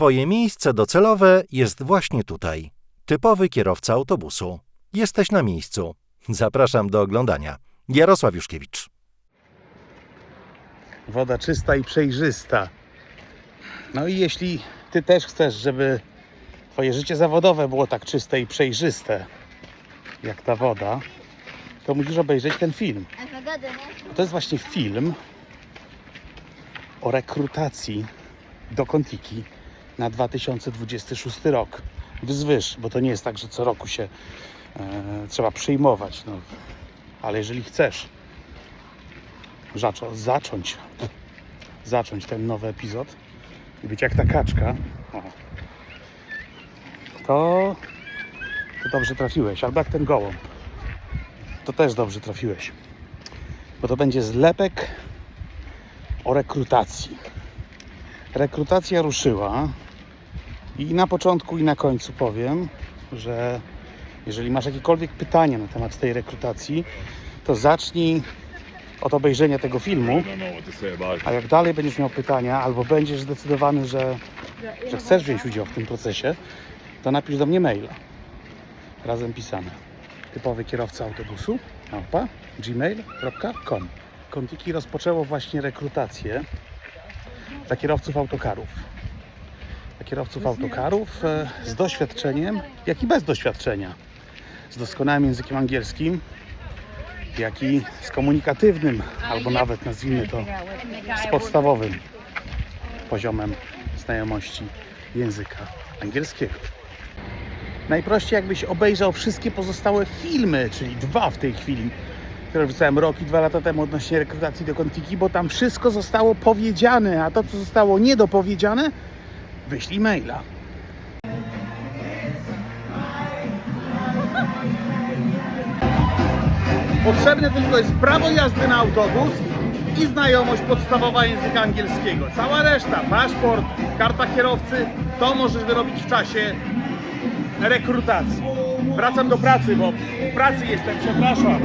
Twoje miejsce docelowe jest właśnie tutaj. Typowy kierowca autobusu. Jesteś na miejscu. Zapraszam do oglądania. Jarosław Juszkiewicz. Woda czysta i przejrzysta. No i jeśli ty też chcesz, żeby twoje życie zawodowe było tak czyste i przejrzyste jak ta woda, to musisz obejrzeć ten film. To jest właśnie film o rekrutacji do Kontiki na 2026 rok. Wzwyż, bo to nie jest tak, że co roku się e, trzeba przyjmować. No. Ale jeżeli chcesz zaczo- zacząć, zacząć ten nowy epizod i być jak ta kaczka, to, to dobrze trafiłeś. Albo jak ten gołąb, to też dobrze trafiłeś bo to będzie zlepek o rekrutacji. Rekrutacja ruszyła i na początku i na końcu powiem, że jeżeli masz jakiekolwiek pytania na temat tej rekrutacji, to zacznij od obejrzenia tego filmu, a jak dalej będziesz miał pytania albo będziesz zdecydowany, że, że chcesz wziąć udział w tym procesie, to napisz do mnie maila. Razem pisane. Typowy kierowca autobusu, małpa, gmail.com. Kontiki rozpoczęło właśnie rekrutację dla kierowców autokarów. Kierowców autokarów e, z doświadczeniem, jak i bez doświadczenia. Z doskonałym językiem angielskim, jak i z komunikatywnym, albo nawet nazwijmy to z podstawowym poziomem znajomości języka angielskiego. Najprościej jakbyś obejrzał wszystkie pozostałe filmy, czyli dwa w tej chwili, które wrzucałem rok i dwa lata temu odnośnie rekrutacji do Kontiki, bo tam wszystko zostało powiedziane, a to, co zostało niedopowiedziane, wyślij maila. Potrzebne tylko jest prawo jazdy na autobus i znajomość podstawowa języka angielskiego. Cała reszta, paszport, karta kierowcy, to możesz wyrobić w czasie rekrutacji. Wracam do pracy, bo w pracy jestem, przepraszam.